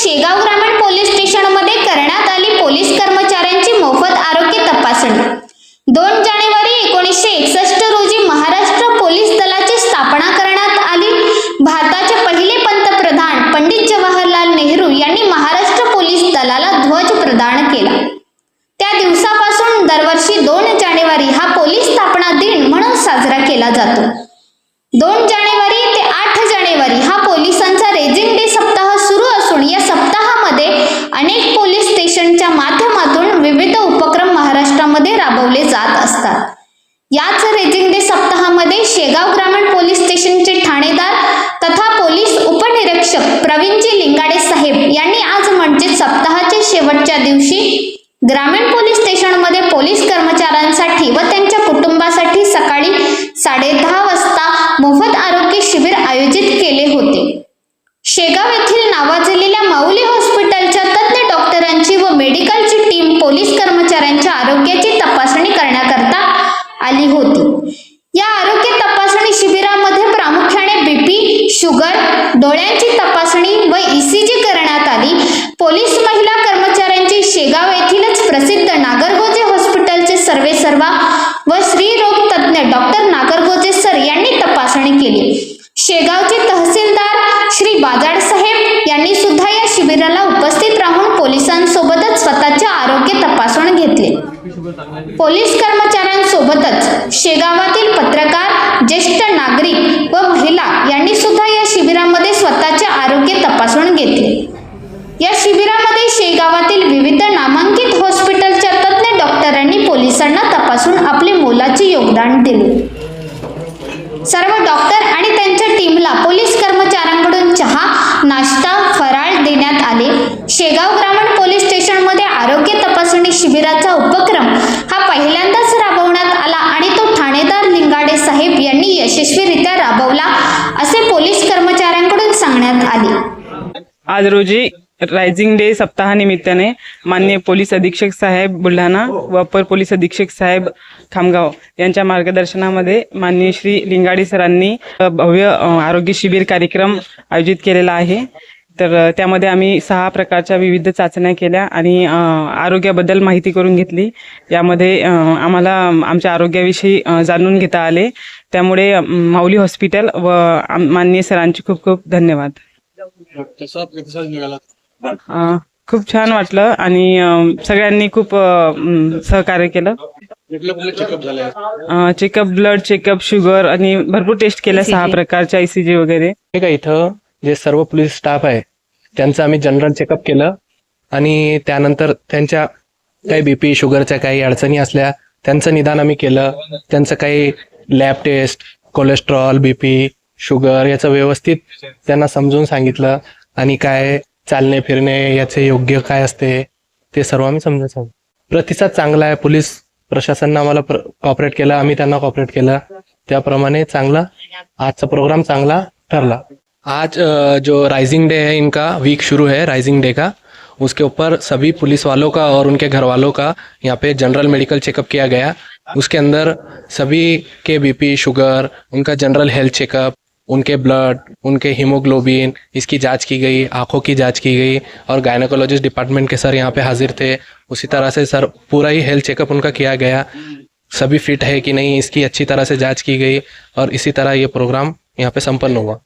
शेगाव ग्रामीण पोलीस स्टेशनमध्ये करण्यात आली पोलीस कर्मचाऱ्यांची मोफत आरोग्य तपासणी. दोन जानेवारी एकोणीसशे एकसष्ट रोजी महाराष्ट्र पोलीस दलाची स्थापना करण्यात आली. भारताचे पहिले पंतप्रधान पंडित जवाहरलाल नेहरू यांनी महाराष्ट्र पोलीस दलाला ध्वज प्रदान केला. त्या दिवसापासून दरवर्षी दोन जानेवारी हा पोलीस स्थापना दिन म्हणून साजरा केला जातो. दोन जानेवारी राबवले जात असतात. याच रेजिंग डे सप्ताहामध्ये शेगाव ग्रामीण पोलीस स्टेशनचे ठाणेदार तथा पोलीस उपनिरीक्षक प्रवीणजी लिंगाडे साहेब यांनी आज म्हणजे सप्ताहाच्या शेवटच्या दिवशी ग्रामीण पोलीस डोळ्यांची तपासणी व ईसीजी करण्यात आली. पोलीस महिला कर्मचाऱ्यांची शेगाव येथीलच प्रसिद्ध नागरगोजे हॉस्पिटलचे सर्वे सर्वा व स्त्रीरोग तज्ज्ञ डॉक्टर नागरगोजे सर यांनी तपासणी केली. शेगावचे तहसीलदार श्री बाजाड साहेब यांनी सुद्धा या शिबिराला उपस्थित राहून पोलिसांसोबतच स्वतःचे आरोग्य तपासून घेतले. पोलीस कर्मचाऱ्यांसोबतच शेगावातील पत्रकार ज्येष्ठ नागरिक व महिला यांनी सुद्धा या शिबिरामध्ये स्वतःचे आरोग्य तपासून घेतले या शिबिरामध्ये शेगावातील विविध नामांकित हॉस्पिटलच्या तज्ज्ञ डॉक्टरांनी पोलिसांना तपासून आपले मोलाचे योगदान दिले. सर्व डॉक्टर आणि त्यांच्या टीमला पोलीस कर्मचाऱ्यांकडून चहा नाश्ता फराळ देण्यात आले. शेगाव ग्रामीण पोलीस स्टेशनमध्ये आरोग्य तपासणी शिबिराचा उपक्रम हा पहिल्यांदाच राबवण्यात आला आणि तो ठाणेदार लिंगाडे साहेब यांनी यशस्वीरित्या राबवला असे पोलीस कर्मचाऱ्यांकडून सांगण्यात आले. आज रोजी रायझिंग डे सप्ताहानिमित्ताने माननीय पोलीस अधीक्षक साहेब बुलढाणा व अपर पोलीस अधीक्षक साहेब खामगाव यांच्या मार्गदर्शनामध्ये माननीय श्री लिंगाडी सरांनी भव्य आरोग्य शिबिर कार्यक्रम आयोजित केलेला आहे. तर त्यामध्ये आम्ही सहा प्रकारच्या विविध चाचण्या केल्या आणि आरोग्याबद्दल माहिती करून घेतली. यामध्ये आम्हाला आमच्या आरोग्याविषयी जाणून घेता आले. त्यामुळे माऊली हॉस्पिटल व माननीय सरांचे खूप खूप धन्यवाद. खूप छान वाटलं आणि सगळ्यांनी खूप सहकार्य केलं. चेकअप झाले अ, चेकअप ब्लड चेकअप शुगर आणि भरपूर टेस्ट केल्या सहा प्रकारच्या आयसीजी वगैरे. हे का इथं जे सर्व पोलीस स्टाफ आहे त्यांचं आम्ही जनरल चेकअप केलं आणि त्यानंतर त्यांच्या काही बीपी शुगरच्या काही अडचणी असल्या त्यांचं निदान आम्ही केलं. त्यांचं काही lab test cholesterol BP sugar याचं व्यवस्थित त्यांना समजून सांगितलं. आणि काय चालणे फिरणे याचे योग्य काय असते ते सर्व आम्ही समजून सांगू. प्रतिसाद चांगला आहे पोलीस प्रशासनानं आम्हाला कॉपरेट केलं आम्ही त्यांना कॉपरेट केलं. त्याप्रमाणे चांगला आजचा प्रोग्राम चांगला ठरला. आज जो राइजिंग डे है इनका वीक शुरू है राइजिंग डे का उसके ऊपर सभी पुलिस वालों का और उनके घर वालों का यहाँ पे जनरल मेडिकल चेकअप किया गया। उसके अंदर सभी के बीपी शुगर उनका जनरल हेल्थ चेकअप उनके ब्लड उनके हीमोग्लोबिन इसकी जाँच की गई, आँखों की जाँच की गई और गायनोकोलॉजिस्ट डिपार्टमेंट के सर यहाँ पे हाजिर थे। उसी तरह से सर पूरा ही हेल्थ चेकअप उनका किया गया। सभी फिट है कि नहीं, इसकी अच्छी तरह से जाँच की गई और इसी तरह ये प्रोग्राम यहाँ पे संपन्न हुआ।